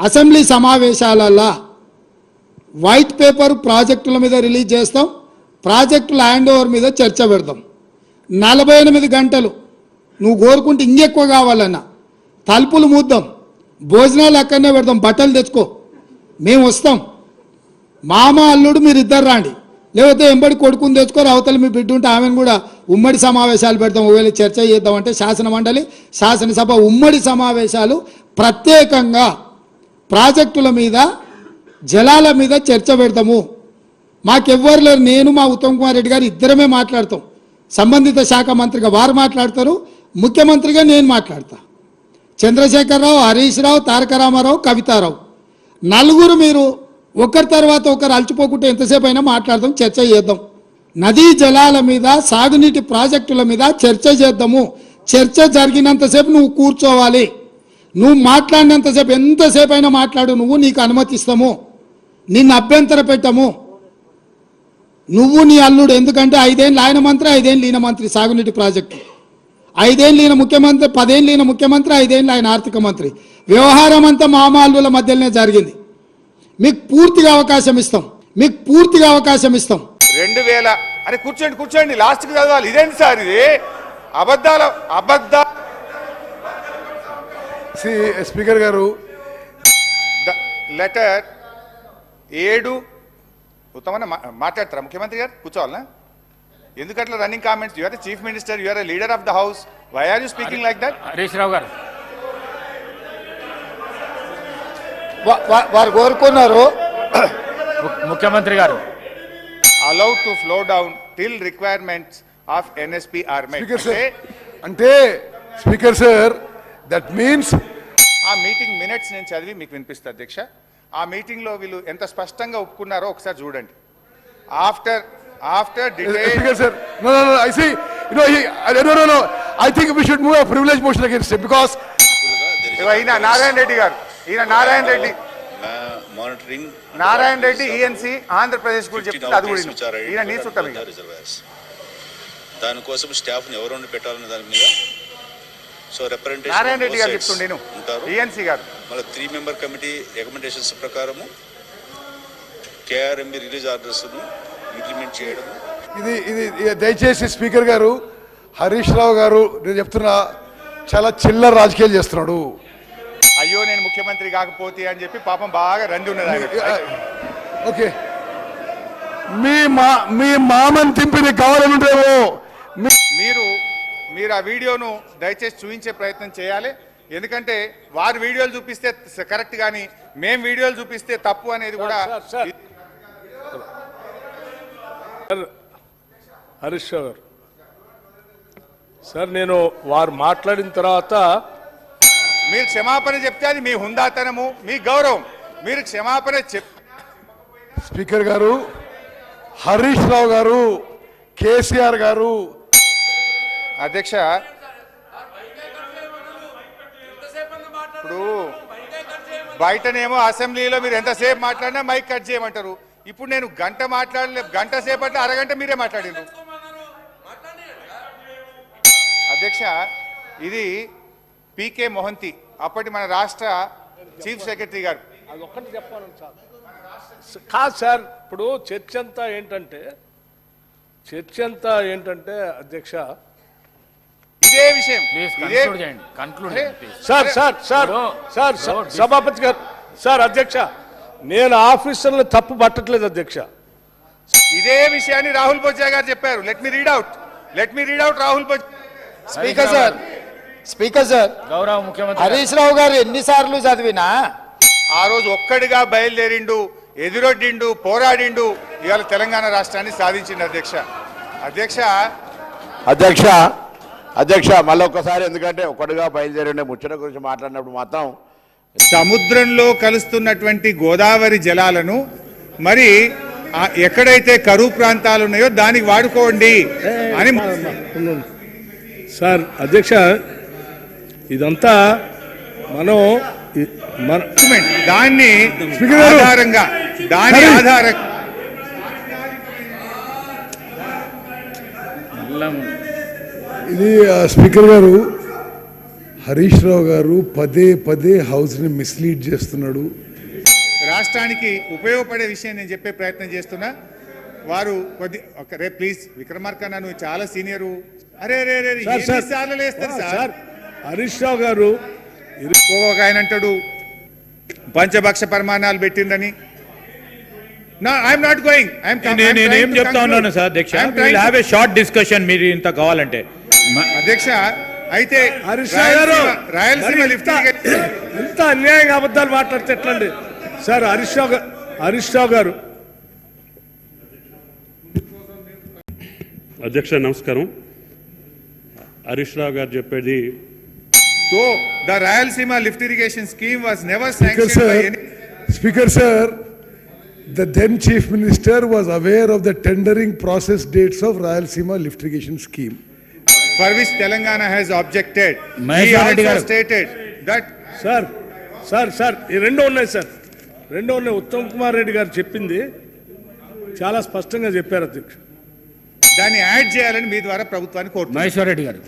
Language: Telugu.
అసెంబ్లీ సమావేశాలలో వైట్ పేపర్ ప్రాజెక్టుల మీద రిలీజ్ చేస్తాం ప్రాజెక్టుల హ్యాండ్ ఓవర్ మీద చర్చ పెడతాం. నలభై ఎనిమిది గంటలు. నువ్వు కోరుకుంటే ఇంకెక్కువ కావాలన్నా. తలుపులు మూద్దాం. భోజనాలు అక్కడనే పెడతాం. బట్టలు తెచ్చుకో. మేము వస్తాం. మామ అల్లుడు మీరు ఇద్దరు రాండి. లేకపోతే ఎంబడి కొడుకుని తెచ్చుకొని అవతల మీ బిడ్డ ఉంటే ఆమెను కూడా ఉమ్మడి సమావేశాలు పెడతాం. ఒకవేళ చర్చ చేద్దామంటే శాసన మండలి శాసనసభ ఉమ్మడి సమావేశాలు ప్రత్యేకంగా ప్రాజెక్టుల మీద జలాల మీద చర్చ పెడతాము. మాకెవ్వరు లేరు. నేను మా ఉత్తమ్ కుమార్ రెడ్డి గారు ఇద్దరమే మాట్లాడతాం. సంబంధిత శాఖ మంత్రిగా వారు మాట్లాడతారు. ముఖ్యమంత్రిగా నేను మాట్లాడతా. చంద్రశేఖరరావు హరీష్ రావు తారక రామారావు కవితారావు. నలుగురు మీరు ఒకరి తర్వాత ఒకరు అలచిపోకుంటే ఎంతసేపు అయినా మాట్లాడదాం చర్చ చేద్దాం. నదీ జలాల మీద సాగునీటి ప్రాజెక్టుల మీద చర్చ చేద్దాము. చర్చ జరిగినంతసేపు నువ్వు కూర్చోవాలి. నువ్వు మాట్లాడినంతసేపు ఎంతసేపు అయినా మాట్లాడు నువ్వు నీకు అనుమతిస్తాము. నిన్ను అభ్యంతర పెట్టము. నువ్వు నీ అల్లుడు ఎందుకంటే ఐదేళ్ళు ఆయన మంత్రి ఐదేళ్ళు ఈయన మంత్రి సాగునీటి ప్రాజెక్టు. ఐదేళ్ళు ఈయన ముఖ్యమంత్రి పదేళ్ళు ఈయన ముఖ్యమంత్రి ఐదేళ్ళు ఆయన ఆర్థిక మంత్రి. వ్యవహారం అంతా మామాల్లుల మధ్యలోనే జరిగింది. మీకు పూర్తిగా అవకాశం ఇస్తాం. మీకు పూర్తిగా అవకాశం ఇస్తాం. రెండు వేల అని కూర్చోండి కూర్చోండి. లాస్ట్కి చదవాలి. ఇదేంటి సార్ ఇది? అబద్ధాల అబద్ధ సి స్పీకర్ గారు. లెటర్ ఏడు ఉత్తమన్న మా- మాట్లాడతారా? ముఖ్యమంత్రి గారు కూర్చోవాలనా? ఎందుకట్లా running comments you're the chief minister you're leader of the house why are you speaking like that Harish Rao గారు. వా- వా- వారు కోరుకున్నారు. ముఖ్యమంత్రి గారు. Allowed to flow down till requirements of NSP are అంటే స్పీకర్ సార్ దట్ మీన్స్ ఆ మీటింగ్ మినిట్స్ నేను చదివి మీకు వినిపిస్తా అధ్యక్ష ఆ మీటింగ్లో వీళ్ళు ఎంత స్పష్టంగా ఒప్పుకున్నారో ఒకసారి చూడండి. After after sir I think we should move privilege motion against because ఈయన నారాయణ రెడ్డి గారు. ఈయన నారాయణ రెడ్డి. మానిటరింగ్ నారాయణ రెడ్డి ఈఎన్సి ఆంధ్రప్రదేశ్ గురించి చెప్తే అది కూడా. ఈయన నీ చుట్టం దానికోసం స్టాఫ్ని ఎవరు పెట్టాలనే దాని మీద సో రిప్రజెంటేషన్ నారాయణ రెడ్డి గారు చెప్తుండే నేను. ఉంటారు. ఈఎన్సి గారు. మళ్ళీ త్రీ మెంబర్ కమిటీ రికమెండేషన్స్ ప్రకారము కేఆర్ఎంబి రిలీజ్ ఆర్డర్స్ను ఇంప్లిమెంట్ చేయడం ఇది ఇది దయచేసి స్పీకర్ గారు హరీష్ రావు గారు నేను చెప్తున్నా చాలా చిల్లర రాజకీయాలు చేస్తున్నాడు. అయ్యో నేను ముఖ్యమంత్రి కాకపోతే అని చెప్పి పాపం బాగా రంది ఉన్నది ఆయన ఓకే. మీ మా మీ మామని తింపి నీకు కావాలనుంటేమో మీ మీరు మీరు ఆ వీడియోను దయచేసి చూపించే ప్రయత్నం చేయాలి. ఎందుకంటే వారు వీడియోలు చూపిస్తే కరెక్ట్ కానీ మేం వీడియోలు చూపిస్తే తప్పు అనేది కూడా హరీష్ రావు గారు. సార్ నేను వారు మాట్లాడిన తర్వాత మీరు క్షమాపణ చెప్తే అది మీ హుందాతనము మీ గౌరవం. మీరు క్షమాపణ చెప్ స్పీకర్ గారు హరీష్ రావు గారు కేసీఆర్ గారు అధ్యక్ష ఇప్పుడు బయటనేమో అసెంబ్లీలో మీరు ఎంతసేపు మాట్లాడినా మైక్ కట్ చేయమంటారు. ఇప్పుడు నేను గంట మాట్లాడలే గంట సేపట్లో అరగంట మీరే మాట్లాడారు. అధ్యక్ష ఇది పీకే మొహంతి అప్పటి మన రాష్ట్ర చీఫ్ సెక్రటరీ గారు. అది ఒక్కటి చెప్పాలని సార్. కాదు సార్ ఇప్పుడు చర్చ అంతా ఏంటంటే చర్చ అంతా ఏంటంటే అధ్యక్ష ఇదే విషయం. ప్లీజ్ ఇదే కన్క్లూడ్ చేయండి. కన్క్లూడ్ చేయండి please sir sir sir sir సభాపతి గారు సార్ అధ్యక్ష నేను ఆఫీసర్లు తప్పు పట్టట్లేదు అధ్యక్ష. ఇదే విషయాన్ని రాహుల్ బొజ్జా గారు చెప్పారు. Let me read out let me read out Rahul speaker sir speaker sir గౌరవ ముఖ్యమంత్రి. హరీష్ రావు గారు ఎన్నిసార్లు చదివినా? ఆ రోజు ఒక్కడిగా బయలుదేరిండు ఎదురొడ్డిండు పోరాడిండు ఇవాళ తెలంగాణ రాష్ట్రాన్ని సాధించిండు అధ్యక్ష. అధ్యక్ష అధ్యక్ష అధ్యక్ష మళ్ళీ ఒక్కసారి ఎందుకంటే ఒక్కడిగా బయలుదేరి ముచ్చట గురించి మాట్లాడినప్పుడు మాత్రం సముద్రంలో కలుస్తున్నటువంటి గోదావరి జలాలను మరి ఎక్కడైతే కరువు ప్రాంతాలు ఉన్నాయో దానికి వాడుకోండి అని. సార్ అధ్యక్ష ఇదంతా మనం దాన్ని. ఆధారంగా దాని. ఆధారంగా అల్లం ఇది స్పీకర్ గారు హరీష్ రావు గారు పదే పదే హౌస్ని మిస్లీడ్ చేస్తున్నాడు. రాష్ట్రానికి ఉపయోగపడే విషయం నేను చెప్పే ప్రయత్నం చేస్తున్నా. వారు కొద్ది ఒక రే ప్లీజ్ విక్రమార్క నువ్వు చాలా సీనియరు. అరే అరే అరే సార్, హరీష్ రావు గారు ఒక ఆయన అంటాడు పంచభక్ష పరిమాణాలు పెట్టిందని. నా ఐఎమ్ నాట్ గోయింగ్ నేను చెప్తా ఉన్నాను sir will have a short discussion మీరు ఇంత కావాలంటే. అధ్యక్ష అయితే హరీష్ రావు గారు రాయలసీమ- లిఫ్ట్ ఇంత- అన్యాయంగా అబద్ధాలు మాట్లాడితే ఎట్లండి? సార్ హరీష్ రావు గా- హరీష్ రావు గారు. అధ్యక్ష నమస్కారం. హరీష్ రావు గారు చెప్పేది so the Rayalaseema lift irrigation scheme was never sir speaker sir the then chief minister was aware of the tendering process dates of Rayalaseema lift irrigation scheme for which Telangana has objected. He also stated that sir sir sir ఈ రెండో ఉన్నాయి సార్. రెండో ఉన్నాయి. ఉత్తమ్ కుమార్ రెడ్డి గారు చెప్పింది చాలా స్పష్టంగా చెప్పారు అధ్యక్ష దాన్ని యాడ్ చేయాలని మీ ద్వారా ప్రభుత్వాన్ని కోరుతున్నారు మహేశ్వర్ రెడ్డి గారు.